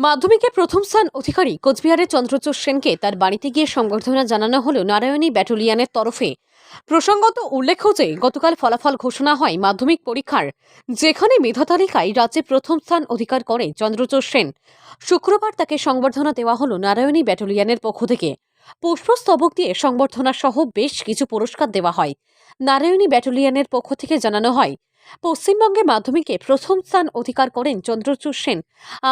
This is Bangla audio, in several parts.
মাধ্যমিকে প্রথম স্থান অধিকারী কোচবিহারের চন্দ্রচূড় সেনকে তার বাড়িতে গিয়ে সংবর্ধনা জানানো হলো নারায়ণী ব্যাটালিয়নের তরফে। প্রসঙ্গত উল্লেখ্য যে, গতকাল ফলাফল ঘোষণা হয় মাধ্যমিক পরীক্ষার। যেখানে মেধা তালিকায় রাজ্যে প্রথম স্থান অধিকার করে চন্দ্রচূড় সেন। শুক্রবার তাকে সংবর্ধনা দেওয়া হলো নারায়ণী ব্যাটালিয়নের পক্ষ থেকে। পুষ্পস্তবক দিয়ে সংবর্ধনা সহ বেশ কিছু পুরস্কার দেওয়া হয়। নারায়ণী ব্যাটালিয়নের পক্ষ থেকে জানানো হয় পশ্চিমবঙ্গে মাধ্যমিকে প্রথম স্থান অধিকার করেন চন্দ্রচূড় সেন।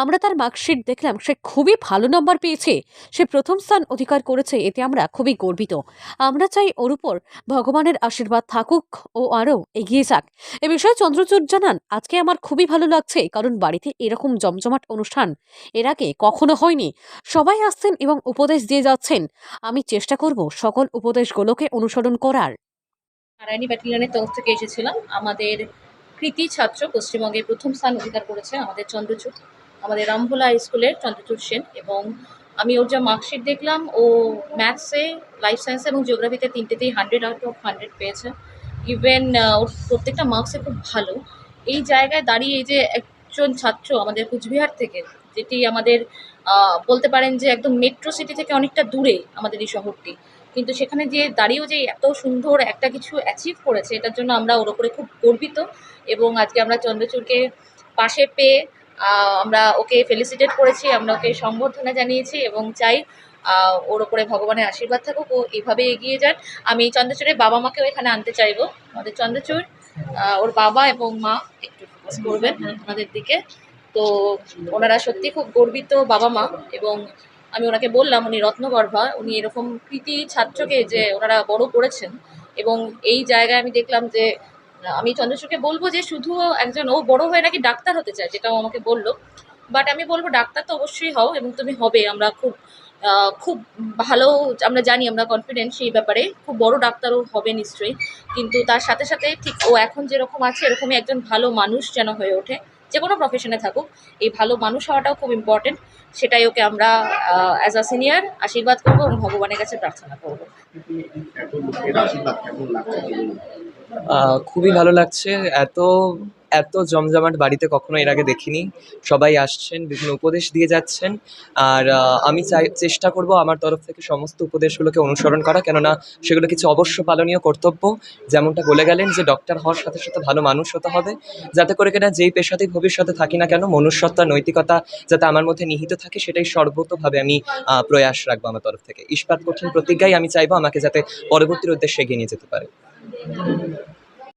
আমরা তার মার্কশিট দেখলাম, সে খুবই ভালো নম্বর পেয়েছে। সে প্রথম স্থান অধিকার করেছে, এতে আমরা খুবই গর্বিত। আমরা চাই ওর উপর ভগবানের আশীর্বাদ থাকুক ও আরও এগিয়ে যাক। এ বিষয়ে চন্দ্রচূড় জানান, আজকে আমার খুবই ভালো লাগছে, কারণ বাড়িতে এরকম জমজমাট অনুষ্ঠান এর আগে কখনো হয়নি। সবাই আসছেন এবং উপদেশ দিয়ে যাচ্ছেন। আমি চেষ্টা করব সকল উপদেশগুলোকে অনুসরণ করার। নারায়ণী ব্যাটালিয়নের তরফ থেকে এসেছিলাম। আমাদের কৃতি ছাত্র পশ্চিমবঙ্গে প্রথম স্থান অধিকার করেছে আমাদের চন্দ্রচূড়, আমাদের রামভোলা হাই স্কুলের চন্দ্রচূড় সেন এবং আমি ওর যা মার্কশিট দেখলাম, ও ম্যাথসে লাইফ সায়েন্স এবং জিওগ্রাফিতে তিনটেতেই হান্ড্রেড আউট অফ হান্ড্রেড পেয়েছে। ইভেন ওর প্রত্যেকটা মার্কসে খুব ভালো। এই জায়গায় দাঁড়িয়ে এই যে একজন ছাত্র আমাদের কুচবিহার থেকে, যেটি আমাদের বলতে পারেন যে একদম মেট্রো সিটি থেকে অনেকটা দূরে আমাদের এই শহরটি কিন্তু সেখানে যে দাঁড়িয়েও যে এত সুন্দর একটা কিছু অ্যাচিভ করেছে, এটার জন্য আমরা ওর ওপরে খুব গর্বিত এবং আজকে আমরা চন্দ্রচূড়কে পাশে পেয়ে আমরা ওকে ফেলিসিটেট করেছি, আমরা ওকে সম্বর্ধনা জানিয়েছি এবং চাই ওর ওপরে ভগবানের আশীর্বাদ থাকুক, ও এভাবে এগিয়ে যান আমি চন্দ্রচূড়ের বাবা মাকেও এখানে আনতে চাইব। আমাদের চন্দ্রচূড় ওর বাবা এবং মা একটু ফোকাস করবেন ওনাদের দিকে। তো ওনারা সত্যি খুব গর্বিত বাবা মা এবং আমি ওনাকে বললাম, উনি রত্নগর্ভা, উনি এরকম কৃতি ছাত্রকে যে ওনারা বড় করেছেন এবং এই জায়গায় আমি দেখলাম যে, আমি চন্দ্রচূড়কে বলব যে শুধু একজন, ও বড় হয়ে নাকি ডাক্তার হতে চায়, যেটাও আমাকে বলল। বাট আমি বলব ডাক্তার তো অবশ্যই হও এবং তুমি হবে, আমরা খুব খুব ভালো, আমরা জানি, আমরা কনফিডেন্ট সেই ব্যাপারে। খুব বড় ডাক্তারও হবে নিশ্চয়ই। কিন্তু তার সাথে সাথে ঠিক ও এখন যেরকম আছে, এরকমই একজন ভালো মানুষ যেন হয়ে ওঠে। যে কোনো প্রফেশনে থাকুক এই ভালো মানুষ হওয়াটাও খুব ইম্পর্টেন্ট সেটাই ওকে আমরা অ্যাজ আ সিনিয়র আশীর্বাদ করব এবং ভগবানের কাছে প্রার্থনা করব। খুবই ভালো লাগছে। এত এত জমজমাট বাড়িতে কখনো এর আগে দেখিনি। সবাই আসছেন, বিভিন্ন উপদেশ দিয়ে যাচ্ছেন। আর আমি চাই, চেষ্টা করব আমার তরফ থেকে সমস্ত উপদেশগুলোকে অনুসরণ করা। কেননা সেগুলো কিছু অবশ্য পালনীয় কর্তব্য। যেমনটা বলে গেলেন যে ডক্টর হওয়ার সাথে সাথে ভালো মানুষ হতে হবে। যাতে করে কিনা যেই পেশাতেই ভবিষ্যতে থাকি না কেন, মনুষ্যত্ব, নৈতিকতা যাতে আমার মধ্যে নিহিত থাকে, সেটাই সর্বতভাবে আমি প্রয়াস রাখব আমার তরফ থেকে। ইস্পাত কঠিন প্রতিজ্ঞাই আমি চাইব আমাকে যাতে পরবর্তীর উদ্দেশ্যে এগিয়ে নিয়ে যেতে পারে।